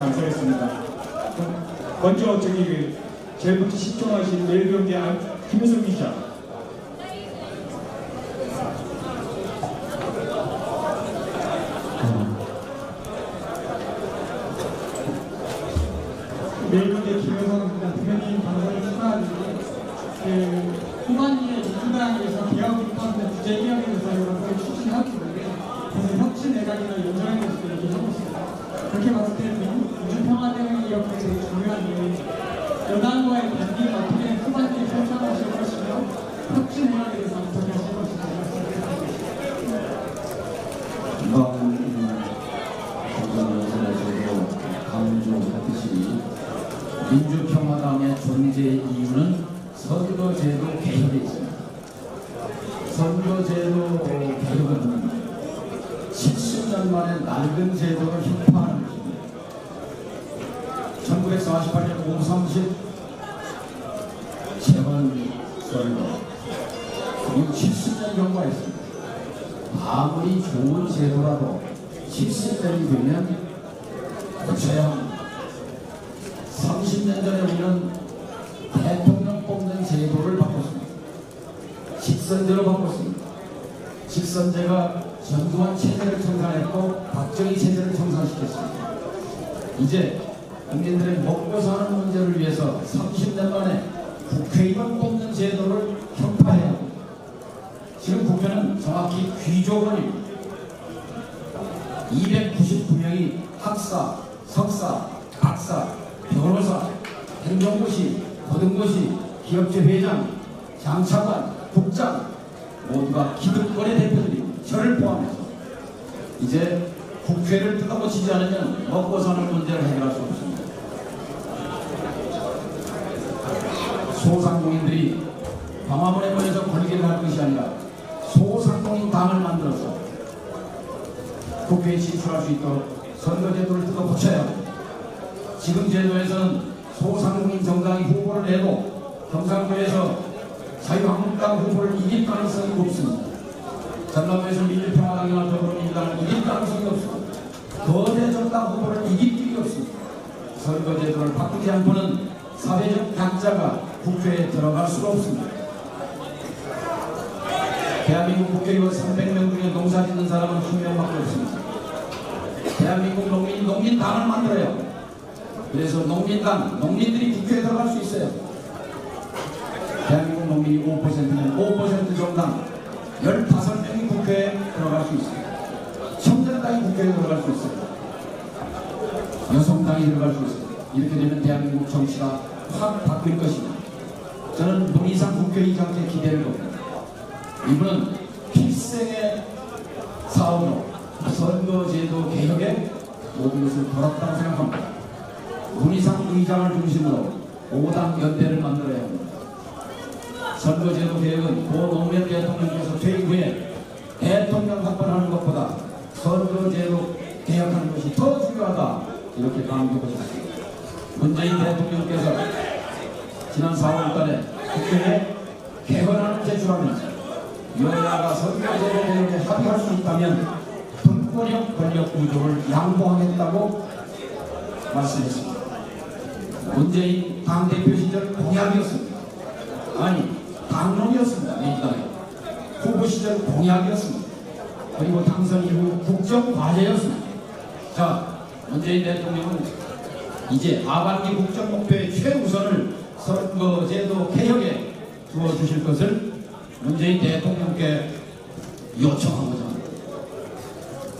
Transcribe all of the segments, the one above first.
감사했습니다. 먼저 저기 먼저 시청하신 내일 경기 김효성 기자. 내일 경기 김효성 대표님 방송을 축하드리고 그 후반기에 민주당에서 개혁 입법의 주제 개혁에 대해서 추진하고 있는데 그래서 혁신 내각이나 연장에 대해서 얘기하고 있습니다. 그렇게 봤을 때민 주평화대응이 이렇게 되게 중요한데 여당과의 관계를 어떻게 후반기에 설정하실 것이며 혁신 내각에 대해서 어떻게 하실 것인지 민주평화당의 존재 이유는 선거제도 개혁에 있습니다. 선거제도 개혁은 70년 만에 낡은 제도를 혁파하는 것입니다. 1948년 530 재헌선거 그리고 70년 경과했습니다. 아무리 좋은 제도라도 70년이 되면 고쳐야 합니다. 30년 전에 우리는 대통령 뽑는 제도를 바꿨습니다. 직선제로 바꿨습니다. 직선제가 전두환 체제를 청산했고 박정희 체제를 청산시켰습니다. 이제 국민들의 먹고 사는 문제를 위해서 30년 만에 국회의원 뽑는 제도를 혁파해야 합니다. 지금 국회는 정확히 귀족원입니다. 299명이 학사, 석사, 박사, 변호사, 행정고시, 고등고시, 기업체 회장, 장차관, 국장 모두가 기득권의 대표들입니다. 저를 포함해서 이제 국회를 뜯어고치지 않으면 먹고 사는 문제를 해결할 수 없습니다. 소상공인들이 광화문에 모여서 권리를 할 것이 아니라 소상공인 당을 만들어서 국회에 진출할 수 있도록 선거제도를 뜯어 고쳐야. 지금 제도에서는 소상공인 정당이 후보를 내도 경상도에서 자유한국당 후보를 이길 가능성이 높습니다. 전남도에서 민주평화당이나 더불어민주당을 이길 가능성이 없습니다. 거대 정당 후보를 이길 길이 없습니다. 선거제도를 바꾸지 않고는 사회적 약자가 국회에 들어갈 수가 없습니다. 대한민국 국회의원 300명 중에 농사 짓는 사람은 한 명밖에 없습니다. 대한민국 농민, 농민당을 합니다. 그래서 농민당, 농민들이 국회에 들어갈 수 있어요. 대한민국 농민이 5%면 5% 정당 15명이 국회에 들어갈 수 있어요. 청년당이 국회에 들어갈 수 있어요. 여성당이 들어갈 수 있어요. 이렇게 되면 대한민국 정치가 확 바뀔 것입니다. 저는 문희상 국회의장께 기대를 겁니다. 이분은 필생의 사업으로 선거제도 개혁에 모든 것을 걸었다고 생각합니다. 문희상 의장을 중심으로 5당 연대를 만들어야 합니다. 선거제도 개혁은 고 노무현 대통령께서 퇴임 후에 대통령 선거하는 것보다 선거제도 개혁하는 것이 더 중요하다 이렇게 강조하셨습니다. 문재인 대통령께서 지난 4월달에 국회에 개헌안을 제출하면서 여야가 선거제도 개혁에 합의할 수 있다면 분권형 권력 구조를 양보하겠다고 말씀했습니다. 문재인 당대표 시절 공약이었습니다. 아니 당론이었습니다. 민주당의 후보 시절 공약이었습니다. 그리고 당선 이후 국정 과제였습니다. 자, 문재인 대통령은 이제 하반기 국정 목표의 최우선을 선거제도 개혁에 두어 주실 것을 문재인 대통령께 요청하고자 합니다.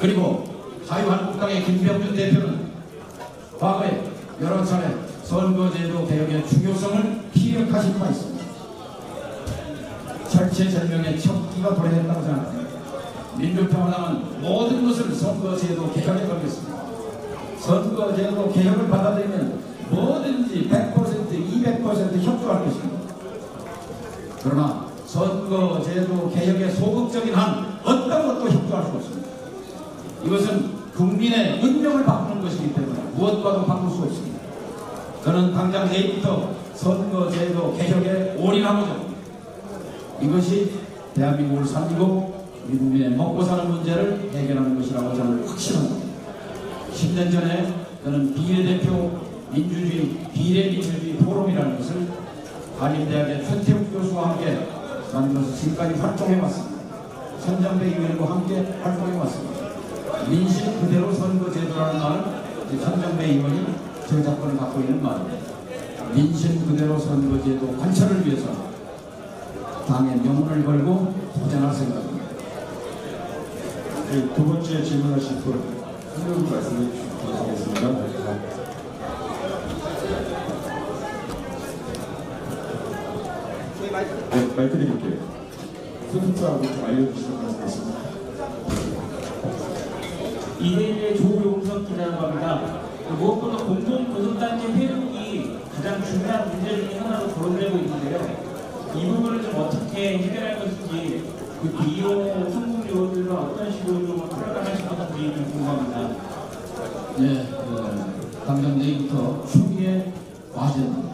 그리고 자유한국당의 김병준 대표는 과거에 여러 차례 선거제도 개혁의 중요성을 피력하신 바 있습니다. 철체절명의 척기가 도래했다고 생각합니다. 민주평화당은 모든 것을 선거제도 개혁에 걸겠습니다. 선거제도 개혁을 받아들이면 뭐든지 100% 200% 협조할 것입니다. 그러나 선거제도 개혁의 소극적인 한 어떤 것도 협조할 수 없습니다. 이것은 국민의 운명을 바꾸는 것이기 때문에 무엇과도 바꿀 수 없습니다. 저는 당장 내일부터 선거제도 개혁에 올인하고자 합니다. 이것이 대한민국을 살리고 우리 국민의 먹고 사는 문제를 해결하는 것이라고 저는 확신합니다. 10년 전에 저는 비례대표 민주주의 비례민주주의 포럼이라는 것을 한림대학의 최태욱 교수와 함께 만들어서 지금까지 활동해왔습니다. 선장배 의원과 함께 활동해왔습니다. 민심 그대로 선거제도라는 말은 선장배 의원이 저작권을 갖고 있는 말입니다. 민심 그대로 선거제도 관철을 위해서 당의 명운을 걸고 도전할 생각입니다. 네, 두 번째 질문하실 분 한명 말씀해 주시겠습니다. 네, 마이크 드릴게요. 스투트하고 좀 알려주시면 고맙겠습니다. 이대일의 조용석 기자라고 합니다. 무엇보다 공동 고속단체 회복이 가장 중요한 문제 중에 하나로 거론되고 있는데요. 이 부분을 좀 어떻게 해결할 것인지 그 비용 요원들은 어떤 식으로 좀 풀어나가실 건지 좀 궁금합니다. 네, 그 당장 내일부터 추미애 과전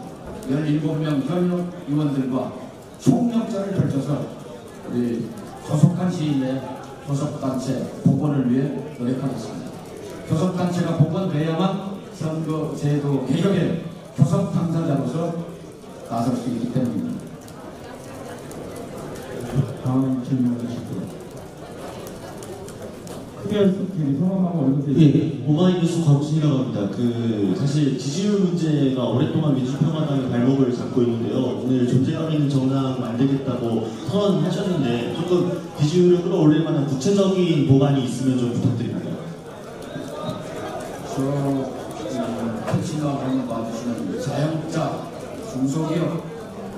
17명 현역 의원들과 총력전을 펼쳐서 우리 소속한 시일 내에 교섭단체 복원을 위해 노력하겠습니다. 교섭단체가 복원돼야만 선거제도 개혁에 교섭 당사자로서 나설 수 있기 때문입니다. 다음 질문하실 분. 할수있게 성함하고 얼굴 예, 오마이뉴스 곽진이라고 합니다. 그 사실 지지율 문제가 오랫동안 민주평화당의 발목을 잡고 있는데요. 오늘 존재감 있는 정당 만들겠다고 선언하셨는데 조금 지지율을 끌어올릴 만한 구체적인 보관이 있으면 좀 부탁드립니다. 저 음, 택시나 방금 봐주시는 자영업자, 중소기업,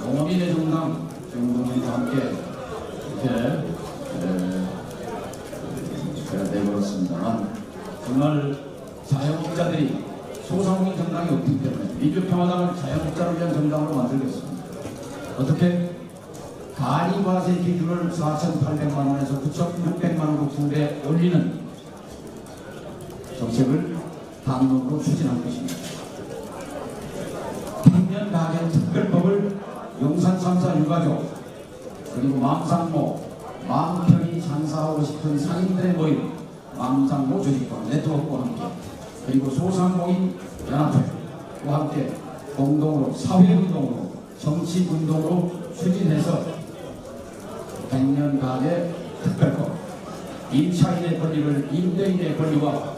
농업인의 정당 정동원과 함께 이렇게 에, 제가 내걸었습니다만 정말 자영업자들이 소상공인 정당이 없기 때문에 민주평화당을 자영업자를 위한 정당으로 만들겠습니다. 어떻게? 가리과세 기준을 4,800만 원에서 9,600만 원으로 두 배 올리는 정책을 당론으로 추진할 것입니다. 백년 가gen 특별법을 용산 3사 유가족 그리고 망상모 마음 편히 장사하고 싶은 상인들의 모임 망상모 조직과 네트워크와 함께 그리고 소상공인 연합회와 함께 공동으로 사회운동으로 정치운동으로 추진해서 백년 가게 특별법 임차인의 권리를 임대인의 권리와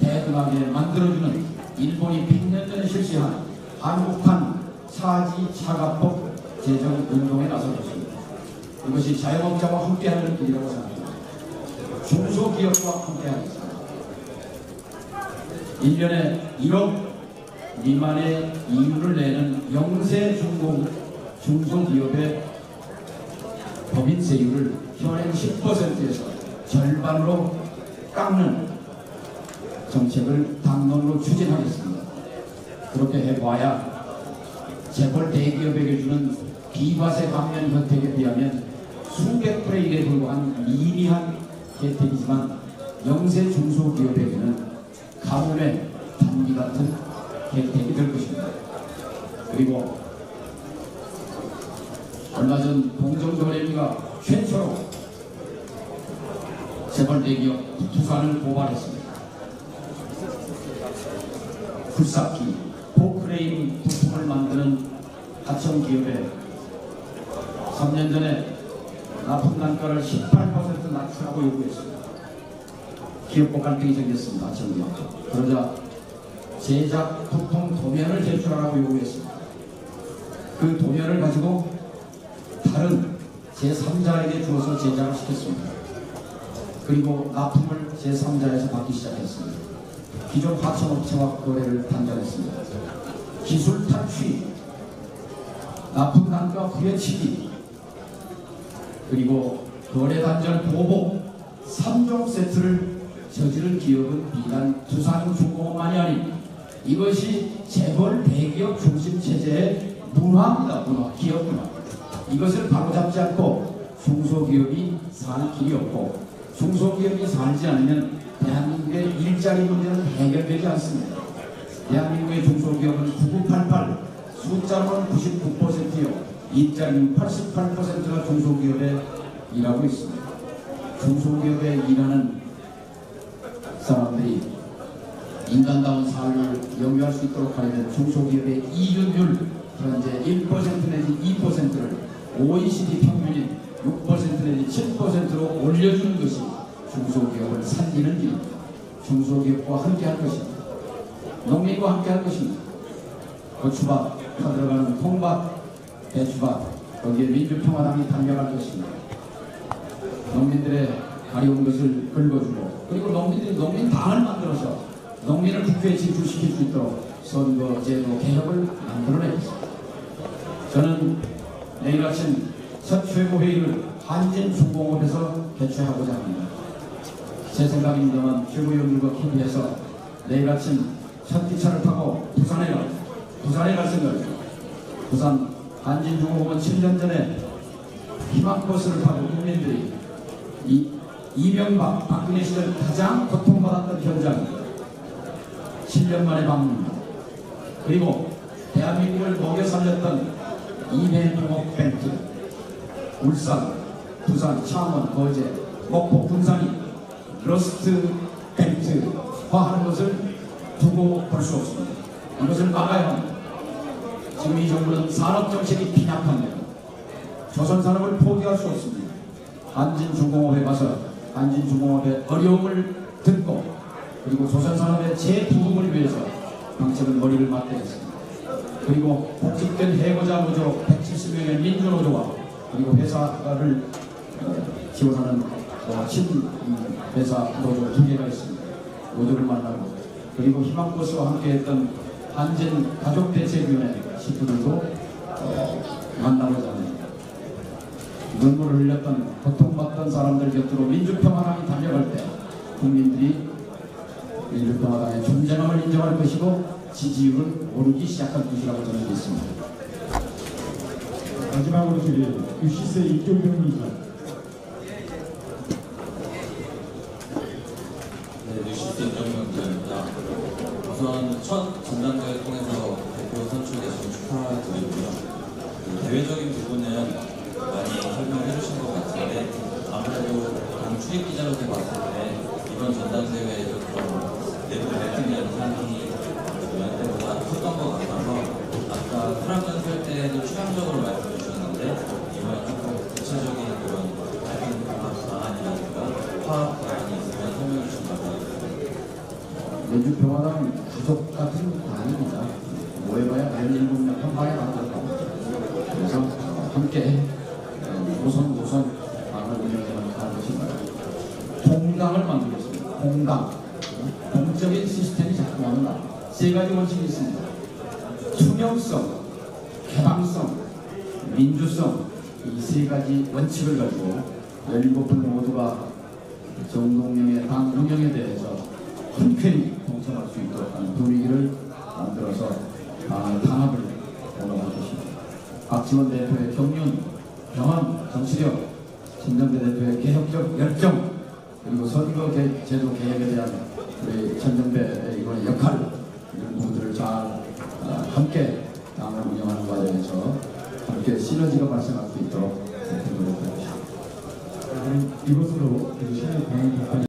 대등하게 만들어주는 일본이 100년 전에 실시한 한국판 차지 차가법 제정 운동에 나설 것입니다. 이것이 자영업자와 함께하는 길이라고 생각합니다. 중소기업과 함께하겠습니다. 1년에 1억 미만의 이윤을 내는 영세 중공, 중소기업의 법인세율을 현행 10%에서 절반으로 깎는 정책을 당론으로 추진하겠습니다. 그렇게 해봐야 재벌 대기업에게 주는 비과세 감면 혜택에 비하면 수백 분의 1에 불과한 미미한 혜택이지만 영세 중소기업에게는 가뭄의 단기 같은 혜택이 될 것입니다. 그리고 얼마 전 공정거래위가 최초로 재벌 대기업 투산을 고발했습니다. 굴삭기, 포크레인 부품을 만드는 하청 기업에 3년 전에 납품 단가를 18% 낮추라고 요구했습니다. 기업법 갈등이 생겼습니다. 하청 기업. 그러자 제작 부품 도면을 제출하라고 요구했습니다. 그 도면을 가지고 다른 제3자에게 주어서 제작을 시켰습니다. 그리고 납품을 제3자에서 받기 시작했습니다. 기존 하청업체와 거래를 단절했습니다. 기술 탈취, 납품 단가 후려치기, 그리고 거래 단절 보복 3종 세트를 저지른 기업은 비단 두산 중공업만이 아닌 이것이 재벌 대기업 중심 체제의 문화입니다. 문화, 기업 문화. 이것을 바로잡지 않고 중소기업이 사는 길이 없고 중소기업이 살지 않으면 대한민국의 일자리 문제는 해결되지 않습니다. 대한민국의 중소기업은 9988 숫자로는 99%요 일자리 88%가 중소기업에 일하고 있습니다. 중소기업에 일하는 사람들이 인간다운 삶을 영위할 수 있도록 하려면 중소기업의 이윤율 현재 1% 내지 2%를 OECD 평균인 6% 내지 7%로 올려주는 것이 중소기업을 살리는 길입니다. 중소기업과 함께할 것입니다. 농민과 함께할 것입니다. 고추밭, 터 들어가는 통밭, 배추밭, 거기에 민주평화당이 담겨갈 것입니다. 농민들의 가려운 것을 긁어주고 그리고 농민들이 농민 당을 만들어서 농민을 국회에 진출시킬 수 있도록 선거제도 개혁을 만들어내겠습니다. 저는 내일 아침 첫 최고회의를 한진중공업에서 개최하고자 합니다. 제 생각입니다만 최고위원들과 협의해서 내일 아침 첫 기차를 타고 부산에 가 부산에 갈 생각입니다. 부산 한진중공업은 7년 전에 희망버스를 타고 국민들이 이, 이명박 박근혜 시절 가장 고통받았던 현장입니다. 7년 만에 방문입니다. 그리고 대한민국을 먹여 살렸던 이배농업 벤트 울산, 부산, 창원, 거제, 목포, 군산이 러스트 벤트화하는 것을 두고 볼 수 없습니다. 이것을 막아야 합니다. 지금 이 정부는 산업정책이 빈약합니다. 조선산업을 포기할 수 없습니다. 한진중공업에 가서 한진중공업의 어려움을 듣고 그리고 조선산업의 재부흥을 위해서 정책은 머리를 맞대겠습니다. 그리고 복직된 해고자 노조 170명의 민주노조와 그리고 회사를 어, 지원하는 어, 친회사 노조 두 개가 있습니다. 노조를 만나고 그리고 희망버스와 함께했던 한진 가족대책위원회 시프들도 어, 만나고자 합니다. 눈물을 흘렸던 고통받던 사람들 곁으로 민주평화당이 달려갈 때 국민들이 민주평화당의 존재감을 인정할 것이고 지지율은 오르기 시작할 것이라고 저는 믿습니다. 마지막으로 저기 유시스 이종병 기자. 네, 뉴시스 인정명 기자입니다. 우선 첫 전당대회 통해서 대표 선출되신 축하드리고요. 그 대외적인 부분은 많이 설명해 주신 것 같은데 아무래도 당 출입 기자로서 봤을 때 이번 전당대회에서 좀 내부 갈등 현상이 연 때보다 컸던 것 같아서 아까 프랑스 설 때는 취향적으로 말씀해 주셨는데 이번에 조금 구체적인 그런 방안 방안이라든가 화합 방안이 있으면 설명해 주시면 감사하겠습니다. 민주평화당은 가족 같은 당입니다. 모여봐야 17명 한 방에 만들었고 그래서 어, 함께 어, 노선 노선 당을 운영해가는 것입니다. 통당을 만들겠습니다. 통당. 공적인 시스템이 작동합니다. 세 가지 원칙이 있습니다. 투명성, 개방성, 민주성 이 세 가지 원칙을 가지고 17분 모두가 정동영의 당 운영에 대해서 흔쾌히 동참할 수 있도록 하는 분위기를 만들어서 당의 탄압을 원하는 것입니다. 박지원 대표의 경륜, 경험, 정치력, 진정대 대표의 개혁적 열정, 그리고 선거 개- 제도 개혁에 대한 우리 천정배의 이번 역할, 이런 부분들을 잘 어, 함께 당을 운영하는 과정에서 함께 시너지가 발생할 수 있도록 주십시오. 이것으로 강의 답변